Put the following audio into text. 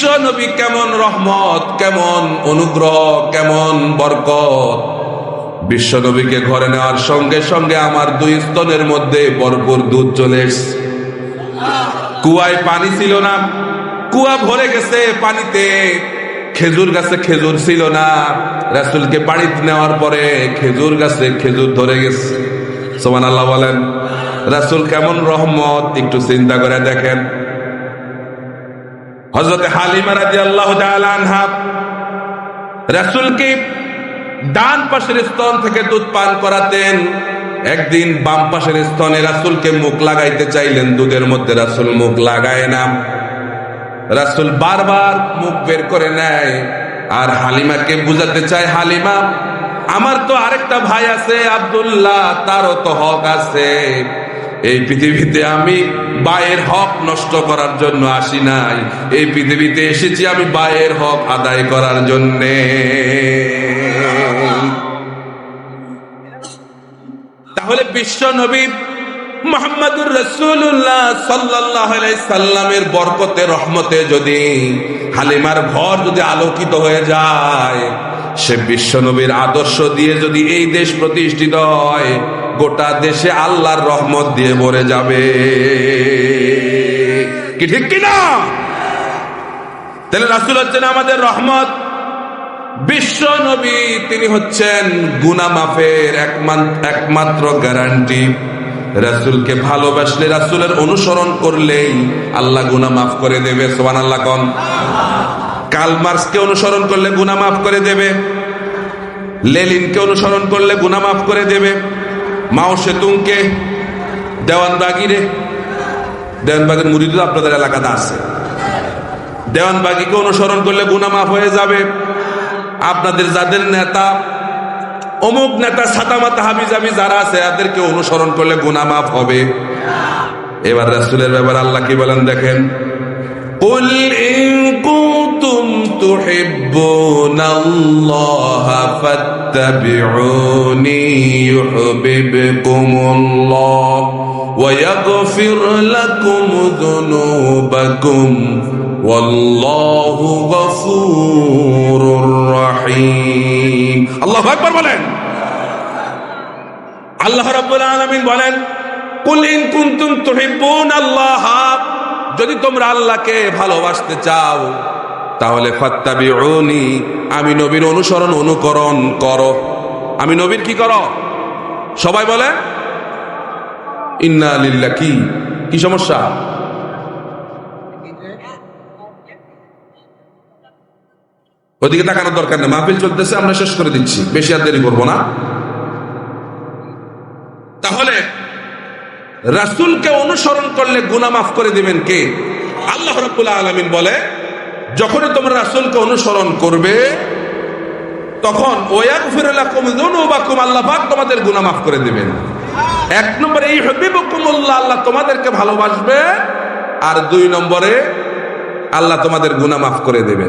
বিশ্ব নবী কেমন রহমত, কেমন অনুগ্রহ, কেমন বরকত? বিশ্ব নবীকে ঘরে নেওয়ার সঙ্গে সঙ্গে আমার দুই স্তনের মধ্যে ভরপুর দুধ চলে কুয়ায় পানি ছিল না, কুয়া ভরে গেছে পানিতে, খেজুর গাছে খেজুর ছিল না। রাসুলকে বাড়িতে নেওয়ার পরে খেজুর গাছে খেজুর ধরে গেছে। সোমান আল্লাহ বলেন, রাসুল কেমন রহমত, একটু চিন্তা করে দেখেন। হজরত হালিমা রাজি আল্লাহ আনহা রাসুলকে ডান পাশের স্তন থেকে দুধ পান করাতেন। একদিন বাম পাশের স্তনে রাসুলকে মুখ লাগাইতে চাইলেন, দুধের মধ্যে রাসুল মুখ লাগায় না। রাসুল বারবার মুখ বের করে নেয়, আর হালিমাকে বুঝাতে চায়, হালিমা, আমার তো আরেকটা ভাই আছে, আব্দুল্লাহ, তারও তো হক আছে। এই পৃথিবীতে আমি বায়ের হক নষ্ট করার জন্য আসি নাই। এই পৃথিবীতে এসেছি আমি বায়ের হক আদায় করার জন্যে। তাহলে বিশ্ব নবী মোহাম্মদুর রসুল্লাহ সাল্লাহ সাল্লামের বরকতে, রহমতে যদি হালিমার ঘর যদি আলোকিত হয়ে যায়, সে বিশ্ব নবীর আদর্শ দিয়ে যদি এই দেশ প্রতিষ্ঠিত হয় গোটা দেশে আল্লাহর রহমত দিয়ে ভরে যাবে। কি ঠিক কিনা তাহলে রাসুল হচ্ছেন আমাদের রহমত। বিশ্ব নবী, তিনি হচ্ছেন গুনা মাফের একমাত্র গ্যারান্টি রাসুলকে ভালোবাসলে, রাসুলের অনুসরণ করলেই আল্লাহ গুনা মাফ করে দেবে। সোমান আল্লাহ কন। কাল মার্কসকে অনুসরণ করলে গুনা মাফ করে দেবে। লেলিনকে অনুসরণ করলে গুনা মাফ করে দেবে। মাও সেতুংকে দেওয়ানবাগিরে। দেওয়ানবাগের মুড়িদ আপনাদের এলাকাতে আছে। দেওয়ানবাগিকে অনুসরণ করলে গুনা মাফ হয়ে যাবে। আপনাদের যাদের নেতা, অমুক নেতা সাতামাতা হাবিজাবি যারা আছে, এদেরকে অনুসরণ করলে গুনা মাফ হবে। এবার রাসুলের ব্যাপার আল্লাহ কি বলেন দেখেন? قل إن كنتم تحبون الله فاتبعوني يحببكم الله ويغفر لكم ذنوبكم والله غفور رحيم الله أكبر বলেন আল্লাহ রাব্বুল আলামিন বলেন কুল ইন কুনতুম তুহিব্বুন আল্লাহ যদি তোমরা আল্লাহকে ভালোবাসতে চাও, তাহলে আমি নবীর অনুসরণ অনুকরণ করো। আমি নবীর কি করো? সবাই বলে, ইন্না লিল্লাহ কি কি সমস্যা? ওদিকে তাকানোর দরকার নেই। মাহফিল চলতেছে, আমরা শেষ করে দিচ্ছি। বেশি আর দেরি করব না। তাহলে রাসুলকে অনুসরণ করলে গুনা মাফ করে দিবেন কে? আল্লাহ রব্বুল্লাহ আলমিন বলে, যখনই তোমরা রাসুলকে অনুসরণ করবে, তখন ওয়াক ফিরলাকুম যুনুবাকুম, আল্লাহ পাক তোমাদের গুনা মাফ করে দিবেন। এক নম্বরে এই হবিবকুমুল্লাহ আল্লাহ তোমাদেরকে ভালোবাসবে। আর দুই নম্বরে, আল্লাহ তোমাদের গুনাহ মাফ করে দেবেন।